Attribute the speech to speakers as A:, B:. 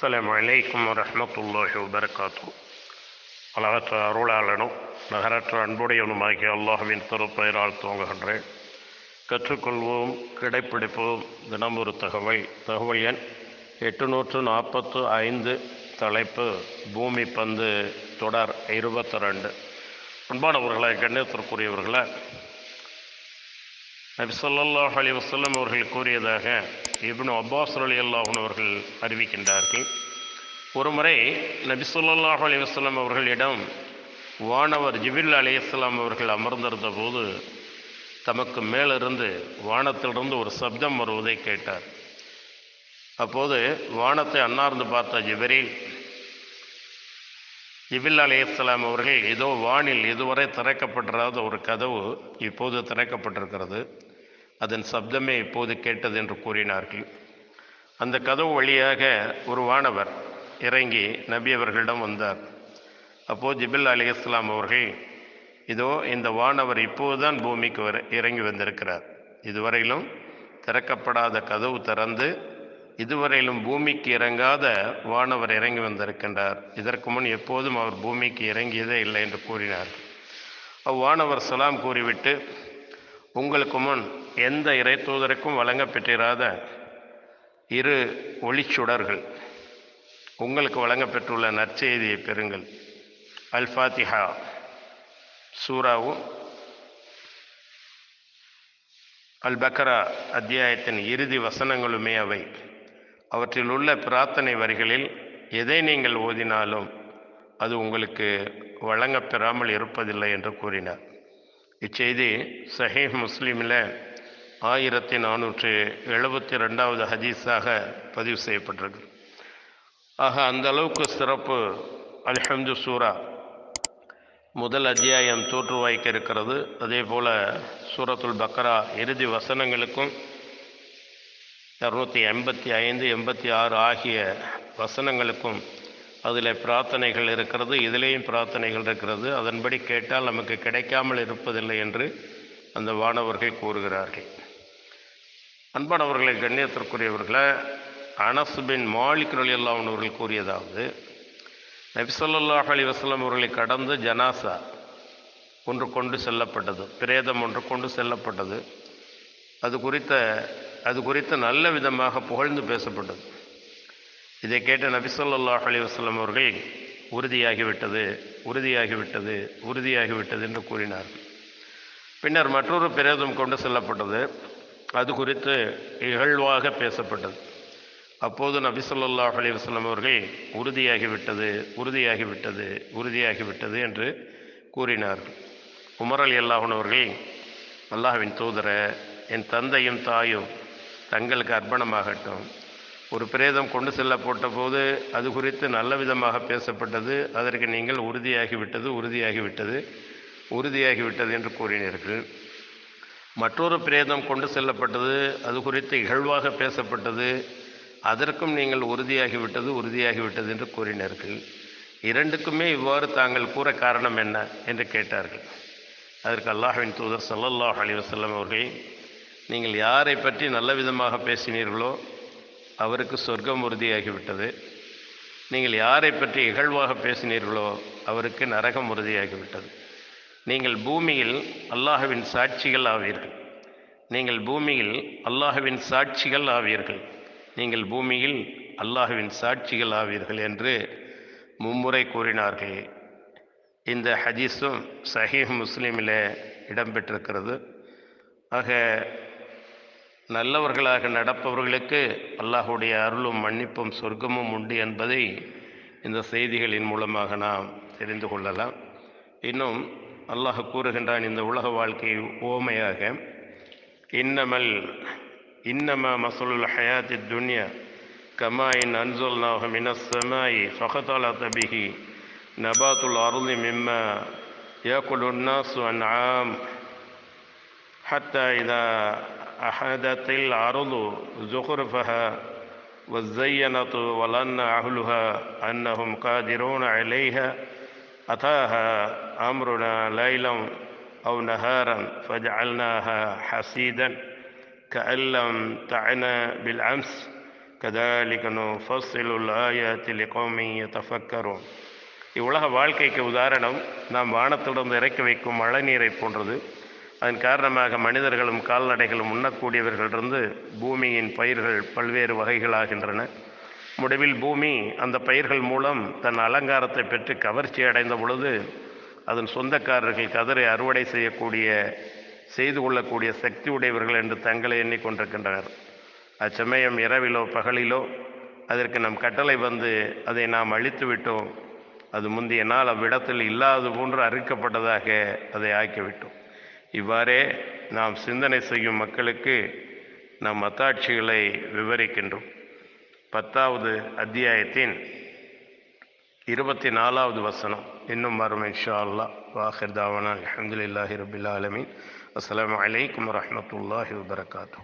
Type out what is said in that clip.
A: அஸ்லாம் வலைக்கம் வரமத்துல்லாஹி வபரகாத்து அழகற்ற அருளாளனும் நகரற்ற அன்புடையவனுமாகிய அல்லாஹுவின் திருப்பெயரால் துவங்குகின்றேன் கற்றுக்கொள்வோம் கிடைப்பிடிப்போம் தினமொரு தகவல் தகவல் எண் எட்டுநூற்று நாற்பத்து ஐந்து தலைப்பு பூமி பந்து தொடர் இருபத்தி ரெண்டு அன்பானவர்களை கண்ணியத்திற்குரியவர்களை நபி சொல்லாஹ் அலி வசல்லம் அவர்கள் கூறியதாக இப்னு அப்பாஸ் அலி அல்லாஹன் அவர்கள் அறிவிக்கின்றார்கள். ஒருமுறை நபி சொல்லாஹ் அலி வசல்லம் அவர்களிடம் வானவர் ஜிபில் அலைஹிஸ்ஸலாம் அவர்கள் அமர்ந்திருந்த போது தமக்கு மேலிருந்து வானத்திலிருந்து ஒரு சப்தம் வருவதை கேட்டார். அப்போது வானத்தை அன்னார்ந்து பார்த்த ஜிபரில் ஜிபில் அலைஹிஸ்ஸலாம் அவர்கள் ஏதோ வானில் இதுவரை திறக்கப்பட்டிராத ஒரு கதவு இப்போது திறக்கப்பட்டிருக்கிறது. அதன் சப்தமே இப்போது கேட்டது என்று கூறினார்கள். அந்த கதவு வழியாக ஒரு வானவர் இறங்கி நபி அவர்களிடம் வந்தார். அப்போது ஜிபில் அலிஸ்லாம் அவர்கள் இதோ இந்த வானவர் இப்போதுதான் பூமிக்கு வர இறங்கி வந்திருக்கிறார். இதுவரையிலும் திறக்கப்படாத கதவு திறந்து இதுவரையிலும் பூமிக்கு இறங்காத வானவர் இறங்கி வந்திருக்கின்றார். இதற்கு முன் எப்போதும் அவர் பூமிக்கு இறங்கியதே இல்லை என்று கூறினார் அவ்வானவர் சலாம் கூறிவிட்டு உங்களுக்கு முன் எந்த இறை தூதருக்கும் வழங்கப்பெற்றிராத இரு ஒளிச்சுடர்கள். உங்களுக்கு வழங்கப்பெற்றுள்ள நற்செய்தியை பெறுங்கள். அல் ஃபாத்திஹா சூராவும் அல் பக்ரா அத்தியாயத்தின் இறுதி வசனங்களுமே அவை. அவற்றில் உள்ள பிரார்த்தனை வரிகளில் எதை நீங்கள் ஓதினாலும் அது உங்களுக்கு வழங்கப்பெறாமல் இருப்பதில்லை என்று கூறினார். இச்செய்தி சஹீஹ் முஸ்லீமில் ஆயிரத்தி நானூற்றி எழுபத்தி ரெண்டாவது ஹதீஸாக பதிவு செய்யப்பட்டிருக்கு. ஆக அந்த அளவுக்கு சிறப்பு அல்ஹம்து சூரா. முதல் அத்தியாயம் தோற்றுவாய்க்க இருக்கிறது. அதே போல் சூரத்துல் பக்ரா இறுதி வசனங்களுக்கும் இரநூத்தி எண்பத்தி ஐந்து எண்பத்தி ஆறு ஆகிய வசனங்களுக்கும் அதில் பிரார்த்தனைகள் இருக்கிறது. இதிலேயும் பிரார்த்தனைகள் இருக்கிறது. அதன்படி கேட்டால் நமக்கு கிடைக்காமல் இருப்பதில்லை என்று அந்த வானவர்கள் கூறுகிறார்கள். அன்பானவர்களை கண்ணியத்திற்குரியவர்களை அனசுபின் பின் மாலிக் ரலியல்லாஹு அவர்கள் கூறியதாவது நபிசல்லாஹ் அலி வஸ்லாம் அவர்களை கடந்து ஜனாசா ஒன்று கொண்டு செல்லப்பட்டது பிரேதம் ஒன்று கொண்டு செல்லப்பட்டது. அது குறித்த அது குறித்து நல்ல விதமாக புகழ்ந்து பேசப்பட்டது. இதை கேட்ட நபிசல்லாஹ் அலி வஸ்லாம் அவர்கள் உறுதியாகிவிட்டது உறுதியாகிவிட்டது உறுதியாகிவிட்டது என்று கூறினார்கள். பின்னர் மற்றொரு பிரேதம் கொண்டு செல்லப்பட்டது அது குறித்து இகழ்வாக பேசப்பட்டது. அப்போது நபி சொல்லாஹ் அலிவசலம் அவர்கள் உறுதியாகிவிட்டது உறுதியாகிவிட்டது உறுதியாகிவிட்டது என்று கூறினார்கள். உமர் அலி அல்லாஹன் அவர்கள் அல்லாஹ்வின் தூதர என் தந்தையும் தாயும் தங்களுக்கு அர்ப்பணமாகட்டும். ஒரு பிரேதம் கொண்டு செல்லப்பட்ட போது அது குறித்து நல்ல விதமாக பேசப்பட்டது. அதற்கு நீங்கள் உறுதியாகிவிட்டது உறுதியாகிவிட்டது உறுதியாகிவிட்டது என்று கூறினீர்கள். மற்றொரு பிரேதம் கொண்டு செல்லப்பட்டது அது குறித்து இகழ்வாக பேசப்பட்டது. அதற்கும் நீங்கள் உறுதியாகிவிட்டது உறுதியாகிவிட்டது என்று கூறினார்கள். இரண்டுக்குமே இவ்வாறு தாங்கள் கூற காரணம் என்ன என்று கேட்டார்கள். அதற்கு அல்லாஹின் தூதர் சல்லல்லாஹ் அலி வசல்லம் அவர்கள் நீங்கள் யாரை பற்றி நல்ல விதமாக பேசினீர்களோ அவருக்கு சொர்க்கம் உறுதியாகிவிட்டது. நீங்கள் யாரை பற்றி இகழ்வாக பேசினீர்களோ அவருக்கு நரகம் உறுதியாகிவிட்டது. நீங்கள் பூமியில் அல்லாஹுவின் சாட்சிகள் ஆவீர்கள். நீங்கள் பூமியில் அல்லாஹுவின் சாட்சிகள் ஆவீர்கள். நீங்கள் பூமியில் அல்லாஹுவின் சாட்சிகள் ஆவீர்கள் என்று மும்முறை கூறினார்கள். இந்த ஹதீஸும் சஹீஹ் முஸ்லீமில் இடம்பெற்றிருக்கிறது. ஆக நல்லவர்களாக நடப்பவர்களுக்கு அல்லாஹுடைய அருளும் மன்னிப்பும் சொர்க்கமும் உண்டு என்பதை இந்த செய்திகளின் மூலமாக நாம் தெரிந்து கொள்ளலாம். இன்னும் அல்லாஹ் கூறுகின்றான் இந்த உலக வாழ்க்கை ஓமையாக இன்னமல் இன்னமா மசலுல் ஹயாத்தி துன்யா கமா இன் அன்சுல் நாக மினஸ்ஸமாயி ஃபகதலத பிஹி நபாத்துல் அருளி மிம்ம يأكل الناس أنعام حتى إذا أحدت الأرض زخرفها وزينت ولن أهلها أنهم قادرون عليها أتاها أمرنا ليلا أو نهارا فجعلناها حسيدا كأن لم تعن بالأمس كذلك نفصل الآيات لقوم يتفكرون இவ்வுலக வாழ்க்கைக்கு உதாரணம் நாம் வானத்திலிருந்து இறக்கி வைக்கும் மழை நீரை போன்றது அதன் காரணமாக மனிதர்களும் கால்நடைகளும் உண்ணக்கூடியவர்களிருந்து பூமியின் பயிர்கள் பல்வேறு வகைகளாகின்றன முடிவில் பூமி அந்த பயிர்கள் மூலம் தன் அலங்காரத்தை பெற்று கவர்ச்சி அடைந்த பொழுது அதன் சொந்தக்காரர்கள் கதரை அறுவடை செய்யக்கூடிய செய்து கொள்ளக்கூடிய சக்தி உடையவர்கள் என்று தங்களை எண்ணிக்கொண்டிருக்கின்றனர். அச்சமயம் இரவிலோ பகலிலோ அதற்கு நம் கட்டளை வந்து அதை நாம் அழித்து விட்டோம். அது முந்தைய நாள் அவ்விடத்தில் இல்லாது போன்று அறுக்கப்பட்டதாக அதை ஆக்கிவிட்டோம். இவ்வாறே நாம் சிந்தனை செய்யும் மக்களுக்கு நாம் அத்தாட்சிகளை விவரிக்கின்றோம். பத்தாவது அத்தியாயத்தின் இருபத்தி நாலாவது வசனம். இன்னும் வரும் இன்ஷா அல்லா வாஹிர் தாவானா அலமதுல்லாஹி ரபில் ஆலமீன். அஸ்லாம் வலைக்கம் வரமத்துல்லாஹி வபரகாத்தூ